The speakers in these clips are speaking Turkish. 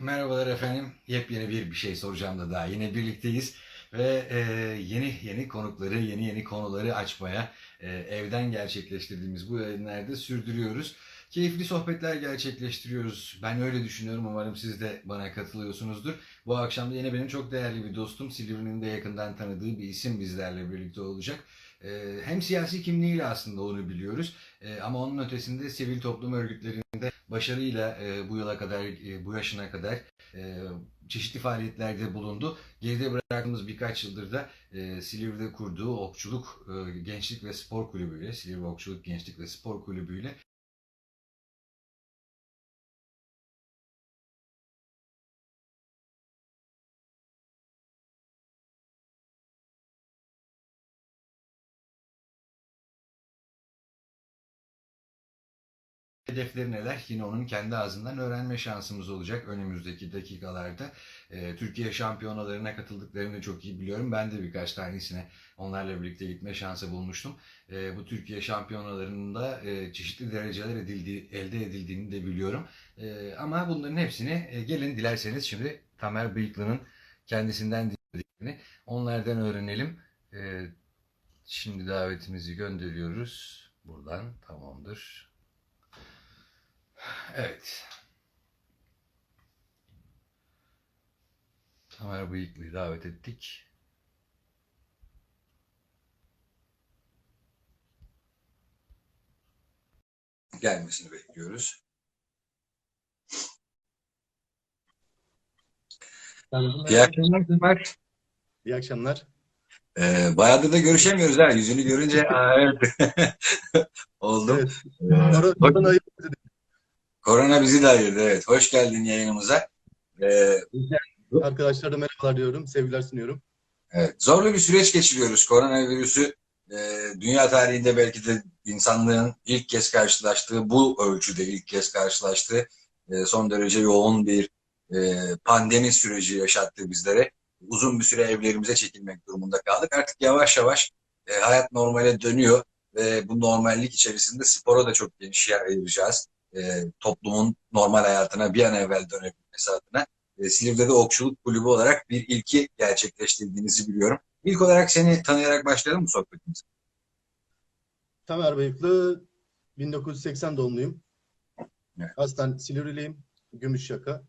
Merhabalar efendim. Yepyeni bir bir şey soracağım da daha yine birlikteyiz ve e, yeni yeni konukları, yeni yeni konuları açmaya e, evden gerçekleştirdiğimiz bu yayınlarda sürdürüyoruz. Keyifli sohbetler gerçekleştiriyoruz. Ben öyle düşünüyorum. Umarım siz de bana katılıyorsunuzdur. Bu akşam da yine benim çok değerli bir dostum, Silivri'nin de yakından tanıdığı bir isim bizlerle birlikte olacak. E, hem siyasi kimliğiyle aslında onu biliyoruz. E, ama onun ötesinde sivil toplum örgütlerinde başarıyla e, bu yıla kadar, e, bu yaşına kadar e, çeşitli faaliyetlerde bulundu. Geride bıraktığımız birkaç yıldır da Silivri'de kurduğu Okçuluk Gençlik ve Spor Kulübü'yle, Silivri Okçuluk Gençlik ve Spor Kulübü'yle Hedefleri neler? Yine onun kendi ağzından öğrenme şansımız olacak önümüzdeki dakikalarda. Ee, Türkiye şampiyonalarına katıldıklarını çok iyi biliyorum. Ben de birkaç tanesine onlarla birlikte gitme şansı bulmuştum. Ee, bu Türkiye şampiyonalarında e, çeşitli dereceler edildiği, elde edildiğini de biliyorum. Ee, ama bunların hepsini e, gelin dilerseniz şimdi Tamer Bıyıklı'nın kendisinden dinlediğini onlardan öğrenelim. Şimdi davetimizi gönderiyoruz. Buradan tamamdır. Evet. Tamer Bıyıklı'yı davet ettik. Gelmesini bekliyoruz. İyi akşamlar Tamer. İyi akşamlar. Ee, bayağıdır da görüşemiyoruz ha. Yüzünü görünce evet. Oldum. Evet. Ee, Korona, bizi de ayırdı. Evet. Hoş geldin yayınımıza. Ee, Arkadaşlara da merhabalar diyorum. Sevgiler sunuyorum. Evet, zorlu bir süreç geçiriyoruz. Koronavirüsü e, dünya tarihinde belki de insanlığın ilk kez karşılaştığı, bu ölçüde ilk kez karşılaştığı e, son derece yoğun bir e, pandemi süreci yaşattı bizlere. Uzun bir süre evlerimize çekilmek durumunda kaldık. Artık yavaş yavaş e, hayat normale dönüyor ve bu normallik içerisinde spora da çok geniş yer ayıracağız. E, toplumun normal hayatına bir an evvel dönebilmesi adına e, Silivri'de de Okçuluk Kulübü olarak bir ilki gerçekleştirdiğinizi biliyorum. İlk olarak seni tanıyarak başlayalım mı sohbetimize? Tamer Bıyıklı 1980 doğumluyum. Evet. Aslen Silivriliyim. Gümüşşaka.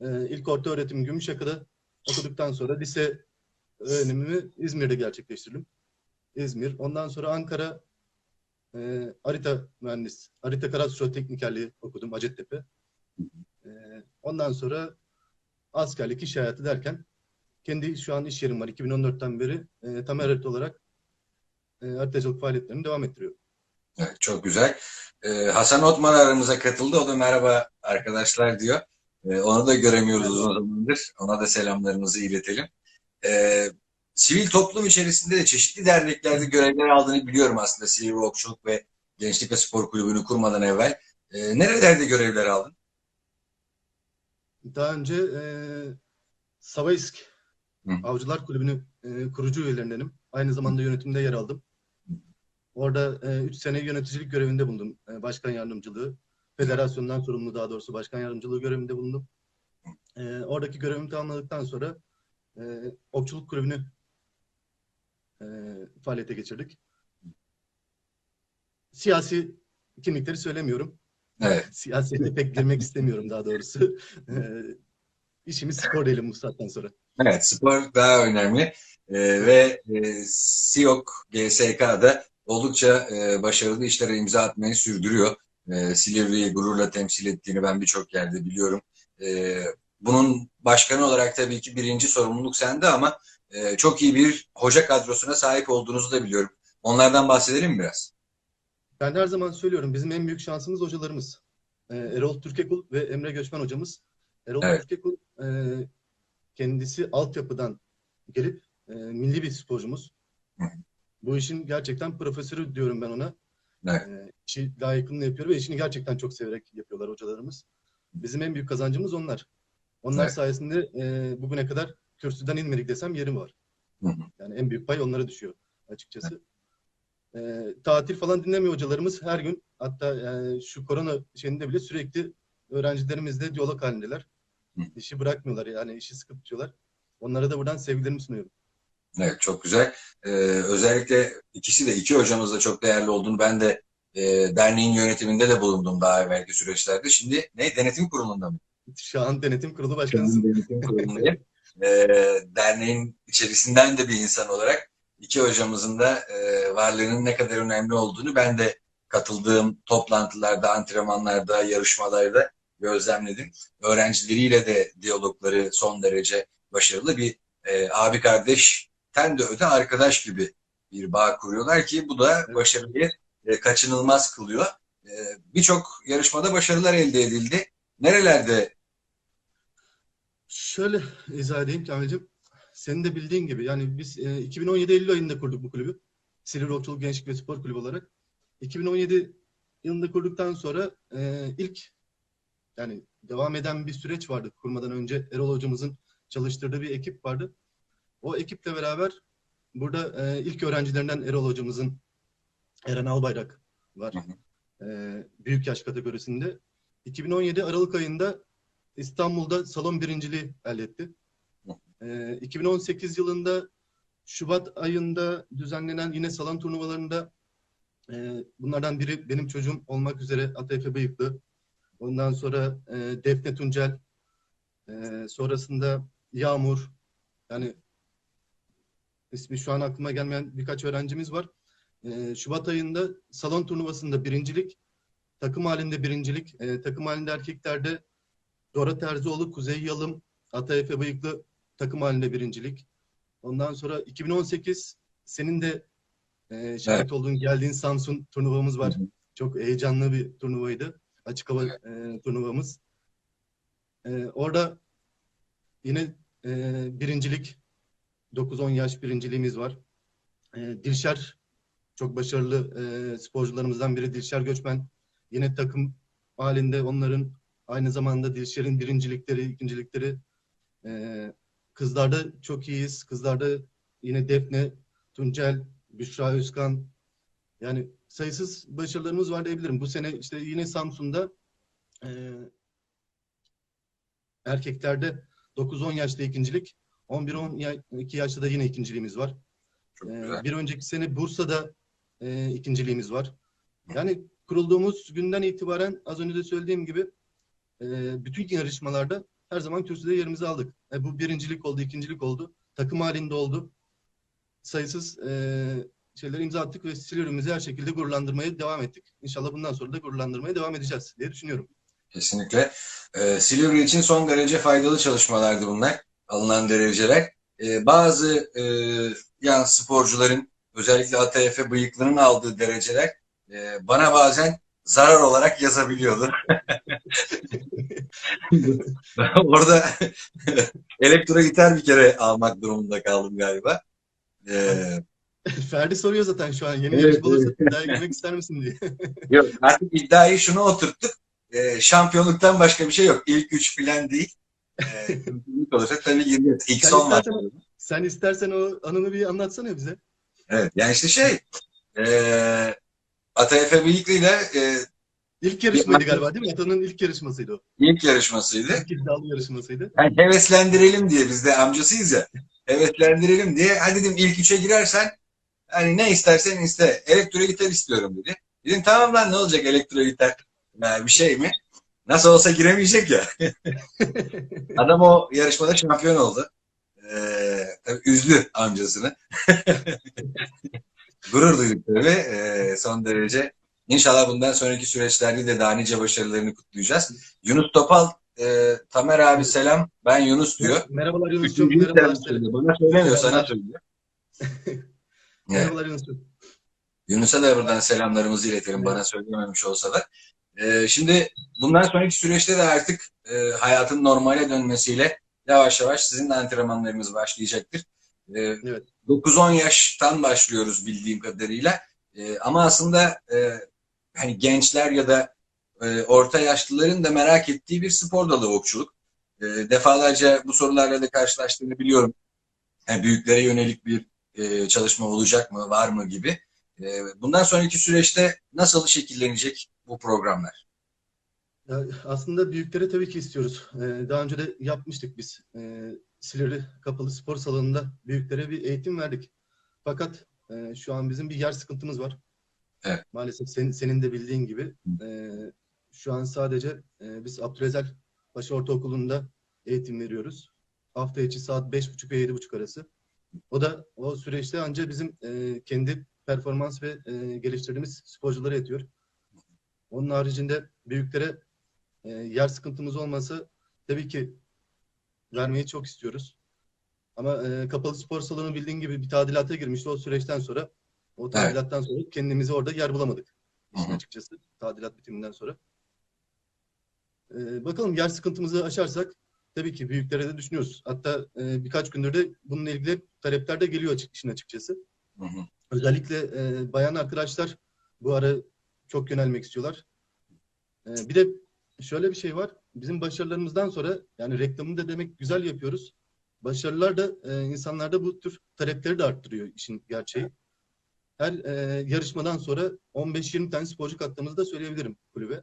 Ee, ilk orta öğretim Gümüşşaka'da okuduktan sonra lise öğrenimimi İzmir'de gerçekleştirdim. İzmir. Ondan sonra Ankara e, harita mühendis, harita kadastro teknikerliği okudum Hacettepe. Ee, ondan sonra askerlik, iş hayatı derken kendi şu an iş yerim var. 2014'ten beri e, tam harita olarak e, haritacılık faaliyetlerini devam ettiriyorum. Evet, çok güzel. E, Hasan Otman aramıza katıldı. O da merhaba arkadaşlar diyor. E, onu da göremiyoruz uzun zamandır. Ona da selamlarımızı iletelim. E, sivil toplum içerisinde de çeşitli derneklerde görevler aldığını biliyorum aslında. Silivri Okçuluk ve Gençlik ve Spor Kulübü'nü kurmadan evvel. E, nerelerde görevler aldın? Daha önce e, Savaisk Hı. Avcılar Kulübü'nün e, kurucu üyelerindenim. Aynı zamanda yönetimde yer aldım. Orada 3 sene yöneticilik görevinde bulundum. E, başkan yardımcılığı. Federasyondan sorumlu daha doğrusu başkan yardımcılığı görevinde bulundum. E, oradaki görevimi tamamladıktan sonra e, Okçuluk Kulübü'nü e, faaliyete geçirdik. Siyasi kimlikleri söylemiyorum. Evet. Siyasete pek girmek istemiyorum daha doğrusu. Ee, işimiz spor diyelim bu saatten sonra. Evet, spor daha önemli Ee, ve e, SİOK GSK'da oldukça e, başarılı işlere imza atmayı sürdürüyor. E, Silivri'yi gururla temsil ettiğini ben birçok yerde biliyorum. E, bunun başkanı olarak tabii ki birinci sorumluluk sende ama e, çok iyi bir hoca kadrosuna sahip olduğunuzu da biliyorum. Onlardan bahsedelim mi biraz? Ben her zaman söylüyorum bizim en büyük şansımız hocalarımız. Ee, Erol Türkekul ve Emre Göçmen hocamız. Erol Evet. Türkekul e, kendisi altyapıdan gelip e, milli bir sporcumuz. Hı. Bu işin gerçekten profesörü diyorum ben ona. Evet. E, işi layıkını yapıyor ve işini gerçekten çok severek yapıyorlar hocalarımız. Bizim en büyük kazancımız onlar. Onlar Evet. sayesinde e, bugüne kadar kürsüden inmedik desem yerim var. Hı hı. Yani en büyük pay onlara düşüyor açıkçası. E, tatil falan dinlemiyor hocalarımız her gün. Hatta e, şu korona şeyinde bile sürekli öğrencilerimizle diyalog halindeler. Hı. İşi bırakmıyorlar yani işi sıkı tutuyorlar. Onlara da buradan sevgilerimi sunuyorum. Evet çok güzel. Ee, özellikle ikisi de iki hocamız da çok değerli olduğunu ben de e, derneğin yönetiminde de bulundum daha evvelki süreçlerde. Şimdi ne denetim kurulunda mı? Şu an denetim kurulu başkanısın. denetim kurulundayım. Ee, derneğin içerisinden de bir insan olarak iki hocamızın da e, varlığının ne kadar önemli olduğunu ben de katıldığım toplantılarda, antrenmanlarda, yarışmalarda gözlemledim. Öğrencileriyle de diyalogları son derece başarılı bir e, abi kardeşten de öte arkadaş gibi bir bağ kuruyorlar ki bu da başarıyı e, kaçınılmaz kılıyor. E, Birçok yarışmada başarılar elde edildi. Nerelerde Şöyle izah edeyim Kamil'cim. Senin de bildiğin gibi yani biz e, 2017 Eylül ayında kurduk bu kulübü. Silivri Okçuluk Gençlik ve Spor Kulübü olarak. 2017 yılında kurduktan sonra e, ilk yani devam eden bir süreç vardı kurmadan önce Erol hocamızın çalıştırdığı bir ekip vardı. O ekiple beraber burada e, ilk öğrencilerinden Erol hocamızın Eren Albayrak var. Hı hı. E, büyük yaş kategorisinde. 2017 Aralık ayında İstanbul'da salon birinciliği elde etti. Ee, 2018 yılında Şubat ayında düzenlenen yine salon turnuvalarında e, bunlardan biri benim çocuğum olmak üzere Ataefe Bıyıklı. Ondan sonra e, Defne Tuncel. E, sonrasında Yağmur. Yani ismi şu an aklıma gelmeyen birkaç öğrencimiz var. E, Şubat ayında salon turnuvasında birincilik, takım halinde birincilik, e, takım halinde erkeklerde Dora Terzioğlu, Kuzey Yalım, Ata Efe Bıyıklı takım halinde birincilik. Ondan sonra 2018 senin de e, şahit Evet. olduğun geldiğin Samsun turnuvamız var. Hı hı. Çok heyecanlı bir turnuvaydı. Açık hava e, turnuvamız. E, orada yine e, birincilik 9-10 yaş birinciliğimiz var. E, Dilşer çok başarılı e, sporcularımızdan biri Dilşer Göçmen. Yine takım halinde onların aynı zamanda Dilşer'in birincilikleri, ikincilikleri e, kızlarda çok iyiyiz. Kızlarda yine Defne, Tuncel, Büşra Özkan yani sayısız başarılarımız var diyebilirim. Bu sene işte yine Samsun'da e, erkeklerde 9-10 yaşta ikincilik, 11-12 yaşta da yine ikinciliğimiz var. Ee, bir önceki sene Bursa'da e, ikinciliğimiz var. Yani kurulduğumuz günden itibaren az önce de söylediğim gibi e, bütün yarışmalarda her zaman kürsüde yerimizi aldık. E, bu birincilik oldu, ikincilik oldu. Takım halinde oldu. Sayısız e, şeyler imza attık ve Silivri'mizi her şekilde gururlandırmaya devam ettik. İnşallah bundan sonra da gururlandırmaya devam edeceğiz diye düşünüyorum. Kesinlikle. Ee, Silivri için son derece faydalı çalışmalardı bunlar. Alınan dereceler. Ee, bazı e, yan sporcuların özellikle ATF bıyıklının aldığı dereceler e, bana bazen zarar olarak yazabiliyordu. Orada elektro gitar bir kere almak durumunda kaldım galiba. Ee, Ferdi soruyor zaten şu an yeni Evet, yarışma olursa evet. iddiaya girmek ister misin diye. Yok artık iddiayı şunu oturttuk. Ee, şampiyonluktan başka bir şey yok. İlk üç falan değil. Ee, olursa tabii gireceğiz. İlk Sen son var. istersen- Sen istersen o anını bir anlatsana bize. Evet. Yani işte şey ee, Ata Efe ile e, İlk yarışmaydı galiba değil mi? Atanın ilk yarışmasıydı o. ilk yarışmasıydı. İlk iddialı yarışmasıydı. Yani heveslendirelim diye biz de amcasıyız ya. Heveslendirelim diye. Hadi dedim ilk üçe girersen hani ne istersen iste. Elektro gitar istiyorum dedi. Dedim tamam lan ne olacak elektro gitar? Yani bir şey mi? Nasıl olsa giremeyecek ya. Adam o yarışmada şampiyon oldu. Ee, tabii üzdü amcasını. Gurur duyduk tabii. Ee, son derece. İnşallah bundan sonraki süreçlerde de daha nice başarılarını kutlayacağız. Yunus Topal, e, Tamer abi selam. Ben Yunus diyor. Merhabalar Yunus'cum. Üçüncüyü Merhabalar. söyle. Bana söylemiyor, sana söylüyor. Merhabalar Yunus'cum. Yunus'a da buradan selamlarımızı iletelim bana söylememiş olsa da. Ee, şimdi bundan sonraki süreçte de artık e, hayatın normale dönmesiyle yavaş yavaş sizin de antrenmanlarınız başlayacaktır. Ee, Evet. 9-10 yaştan başlıyoruz bildiğim kadarıyla. Ee, ama aslında e, hani gençler ya da e, orta yaşlıların da merak ettiği bir spor dalı okçuluk. E, defalarca bu sorularla da karşılaştığını biliyorum. Yani büyüklere yönelik bir e, çalışma olacak mı, var mı gibi. E, bundan sonraki süreçte nasıl şekillenecek bu programlar? Ya aslında büyüklere tabii ki istiyoruz. Ee, daha önce de yapmıştık biz. Ee, Silivri Kapalı Spor Salonu'nda büyüklere bir eğitim verdik. Fakat e, şu an bizim bir yer sıkıntımız var. Evet. Maalesef senin, senin de bildiğin gibi e, şu an sadece e, biz Abdürezel Paşa Ortaokulu'nda eğitim veriyoruz. Hafta içi saat 5.30 ve 7.30 arası. O da o süreçte ancak bizim e, kendi performans ve e, geliştirdiğimiz sporculara yetiyor. Onun haricinde büyüklere e, yer sıkıntımız olmasa tabii ki vermeyi çok istiyoruz. Ama e, kapalı spor salonu bildiğin gibi bir tadilata girmişti. O süreçten sonra o tadilattan sonra kendimizi orada yer bulamadık. işin açıkçası. Tadilat bitiminden sonra. E, bakalım yer sıkıntımızı aşarsak tabii ki büyüklere de düşünüyoruz. Hatta e, birkaç gündür de bununla ilgili talepler de geliyor açık, işin açıkçası. Hı hı. Özellikle e, bayan arkadaşlar bu ara çok yönelmek istiyorlar. E, bir de şöyle bir şey var. Bizim başarılarımızdan sonra yani reklamını da demek güzel yapıyoruz. Başarılar da e, insanlarda bu tür talepleri de arttırıyor işin gerçeği. Her e, yarışmadan sonra 15-20 tane sporcu kattığımızı da söyleyebilirim kulübe.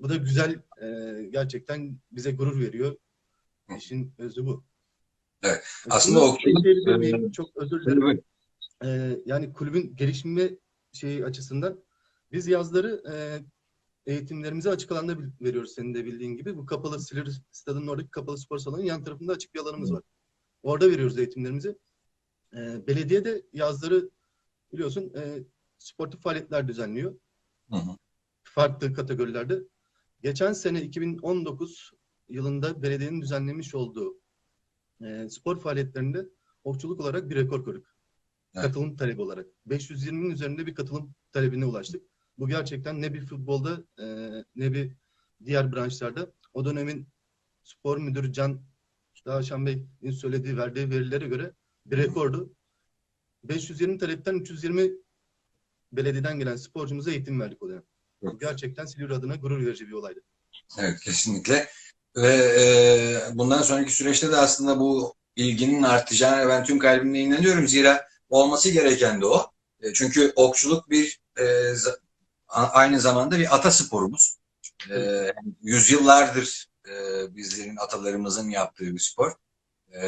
Bu da güzel. e, gerçekten bize gurur veriyor. İşin özü bu. Evet. E, Aslında miyim? Çok özür dilerim. Tabii. Ee, yani kulübün gelişimi şeyi açısından biz yazları e, eğitimlerimizi açık alanda veriyoruz senin de bildiğin gibi. Bu kapalı Silivri Stadı'nın oradaki kapalı spor salonunun yan tarafında açık bir alanımız var. Orada veriyoruz eğitimlerimizi. Ee, belediye de yazları biliyorsun e, sportif faaliyetler düzenliyor. Hı hı. Farklı kategorilerde. Geçen sene 2019 yılında belediyenin düzenlemiş olduğu e, spor faaliyetlerinde okçuluk olarak bir rekor kırdık. Evet. Katılım talebi olarak. 520'nin üzerinde bir katılım talebine ulaştık. Bu gerçekten ne bir futbolda e, ne bir diğer branşlarda o dönemin spor müdürü Can Dağşan Bey'in söylediği, verdiği verilere göre bir rekordu. 520 talepten 320 belediyeden gelen sporcumuza eğitim verdik o dönem. Bu Çok güzel. gerçekten Silivri adına gurur verici bir olaydı. Evet kesinlikle. Ve e, bundan sonraki süreçte de aslında bu ilginin artacağına ben tüm kalbimle inanıyorum. Zira olması gereken de o. E, çünkü okçuluk bir e, aynı zamanda bir ata sporumuz. E, yüzyıllardır e, bizlerin atalarımızın yaptığı bir spor. E,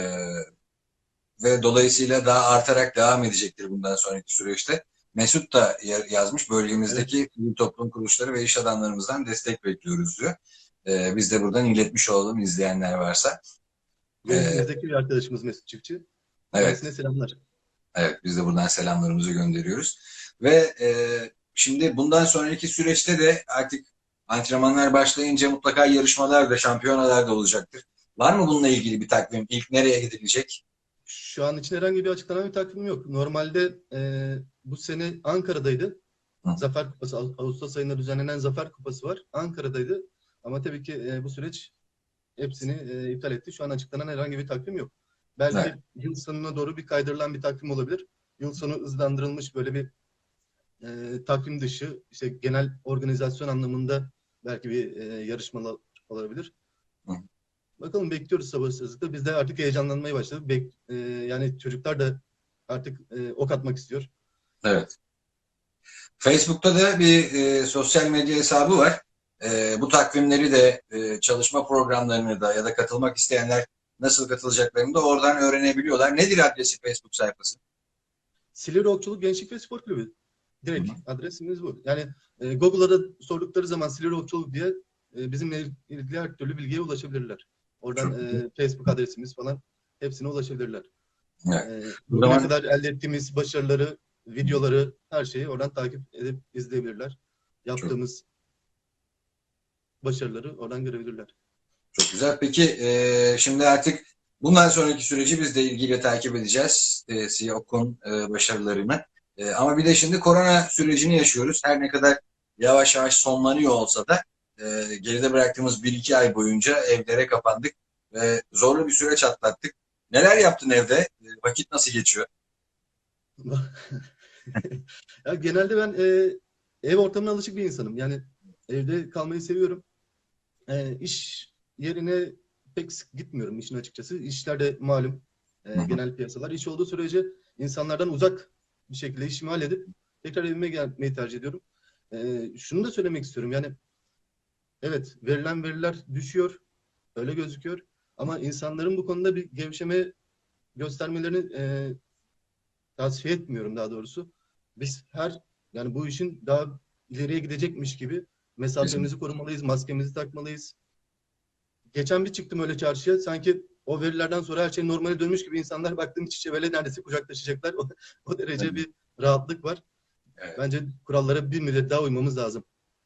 ve dolayısıyla daha artarak devam edecektir bundan sonraki süreçte. Mesut da ya- yazmış bölgemizdeki sivil toplum kuruluşları ve iş adamlarımızdan destek bekliyoruz diyor. Ee, biz de buradan iletmiş olalım izleyenler varsa. Yönetimizdeki bir arkadaşımız Mesut Çiftçi. Evet, Kendisine selamlar. evet biz de buradan selamlarımızı gönderiyoruz. Ve e, şimdi bundan sonraki süreçte de artık antrenmanlar başlayınca mutlaka yarışmalar da şampiyonalar da olacaktır. Var mı bununla ilgili bir takvim? İlk nereye gidilecek? Şu an için herhangi bir açıklanan bir takvim yok. Normalde e, bu sene Ankara'daydı. Hı. Zafer Kupası, Ağ- Ağustos ayında düzenlenen Zafer Kupası var. Ankara'daydı. Ama tabii ki e, bu süreç hepsini e, iptal etti. Şu an açıklanan herhangi bir takvim yok. Belki Evet. yıl sonuna doğru bir kaydırılan bir takvim olabilir. Yıl sonu hızlandırılmış böyle bir e, takvim dışı, işte genel organizasyon anlamında belki bir e, yarışma olabilir. Hı. Bakalım bekliyoruz sabırsızlıkla. Biz de artık heyecanlanmaya başladık. Bek, e, yani çocuklar da artık e, ok atmak istiyor. Evet. Facebook'ta da bir e, sosyal medya hesabı var. E, bu takvimleri de e, çalışma programlarını da ya da katılmak isteyenler nasıl katılacaklarını da oradan öğrenebiliyorlar. Nedir adresi Facebook sayfası? Silivri Okçuluk Gençlik ve Spor Kulübü. Direkt Hı adresimiz bu. Yani e, Google'a da sordukları zaman Silivri Okçuluk diye e, bizimle ilgili her türlü bilgiye ulaşabilirler. Oradan Çok e, Facebook adresimiz falan hepsine ulaşabilirler. Evet. E, bugüne zaman- kadar elde ettiğimiz başarıları, videoları, her şeyi oradan takip edip izleyebilirler. Yaptığımız başarıları oradan görebilirler. Çok güzel. Peki e, şimdi artık bundan sonraki süreci biz de ilgiyle takip edeceğiz. E, Siyok'un e, başarılarını. E, ama bir de şimdi korona sürecini yaşıyoruz. Her ne kadar yavaş yavaş sonlanıyor olsa da e, geride bıraktığımız 1-2 ay boyunca evlere kapandık ve zorlu bir süreç atlattık. Neler yaptın evde? E, vakit nasıl geçiyor? ya genelde ben e, ev ortamına alışık bir insanım. Yani evde kalmayı seviyorum. E, iş yerine pek sık gitmiyorum işin açıkçası. İşler de malum e, genel piyasalar. İş olduğu sürece insanlardan uzak bir şekilde işimi halledip tekrar evime gelmeyi tercih ediyorum. E, şunu da söylemek istiyorum. Yani evet verilen veriler düşüyor. Öyle gözüküyor. Ama insanların bu konuda bir gevşeme göstermelerini e, tavsiye etmiyorum daha doğrusu. Biz her yani bu işin daha ileriye gidecekmiş gibi mesafemizi korumalıyız, maskemizi takmalıyız. Geçen bir çıktım öyle çarşıya sanki o verilerden sonra her şey normale dönmüş gibi insanlar baktım iç içe böyle neredeyse kucaklaşacaklar. O, o derece Evet. bir rahatlık var. Evet. Bence kurallara bir müddet daha uymamız lazım.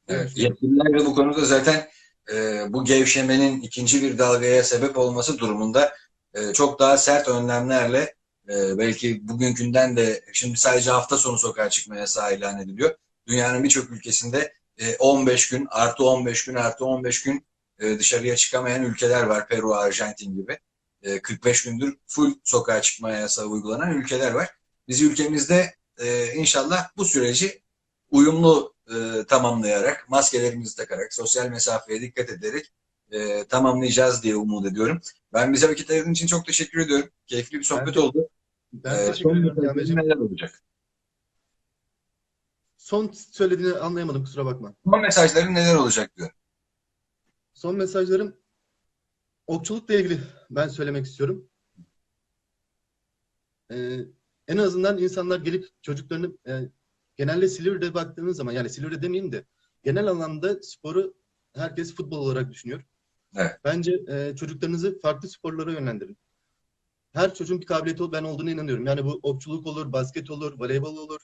Evet, yetkililer de bu konuda zaten e, bu gevşemenin ikinci bir dalgaya sebep olması durumunda e, çok daha sert önlemlerle e, belki bugünkünden de şimdi sadece hafta sonu sokağa çıkma yasağı ilan ediliyor. Dünyanın birçok ülkesinde e, 15 gün artı 15 gün artı 15 gün e, dışarıya çıkamayan ülkeler var. Peru, Arjantin gibi. E, 45 gündür full sokağa çıkma yasağı uygulanan ülkeler var. Biz ülkemizde e, inşallah bu süreci uyumlu e, tamamlayarak, maskelerimizi takarak, sosyal mesafeye dikkat ederek e, tamamlayacağız diye umut ediyorum. Ben bize vakit ayırdığın için çok teşekkür ediyorum. Keyifli bir sohbet Ben- oldu. Ben E, teşekkür son ederim neler olacak? Son söylediğini anlayamadım kusura bakma. Son mesajların neler olacak diyor. Son mesajlarım okçulukla ilgili ben söylemek istiyorum. Ee, en azından insanlar gelip çocuklarını e, genelde Silivri'de baktığınız zaman yani Silivri demeyeyim de genel anlamda sporu herkes futbol olarak düşünüyor. Evet. Bence e, çocuklarınızı farklı sporlara yönlendirin. Her çocuğun bir kabiliyeti ben olduğuna inanıyorum. Yani bu okçuluk olur, basket olur, voleybol olur,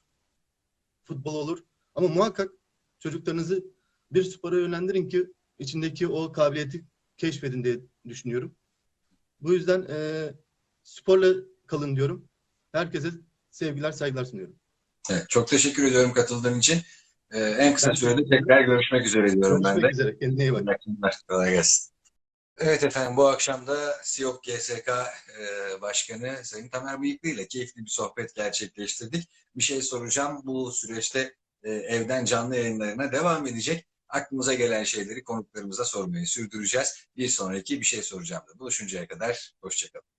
futbol olur. Ama muhakkak çocuklarınızı bir spora yönlendirin ki içindeki o kabiliyeti keşfedin diye düşünüyorum. Bu yüzden e, sporla kalın diyorum. Herkese sevgiler, saygılar sunuyorum. Evet, çok teşekkür ediyorum katıldığın için. E, en kısa Ben sürede tekrar görüşmek üzere diyorum ben de. Görüşmek üzere. Kendine iyi bak. İyi akşamlar. Kolay gelsin. Evet efendim bu akşam da SİOP GSK e, Başkanı Sayın Tamer Bıyıklı ile keyifli bir sohbet gerçekleştirdik. Bir şey soracağım. Bu süreçte e, evden canlı yayınlarına devam edecek. Aklımıza gelen şeyleri konuklarımıza sormayı sürdüreceğiz. Bir sonraki bir şey soracağım da buluşuncaya kadar hoşçakalın.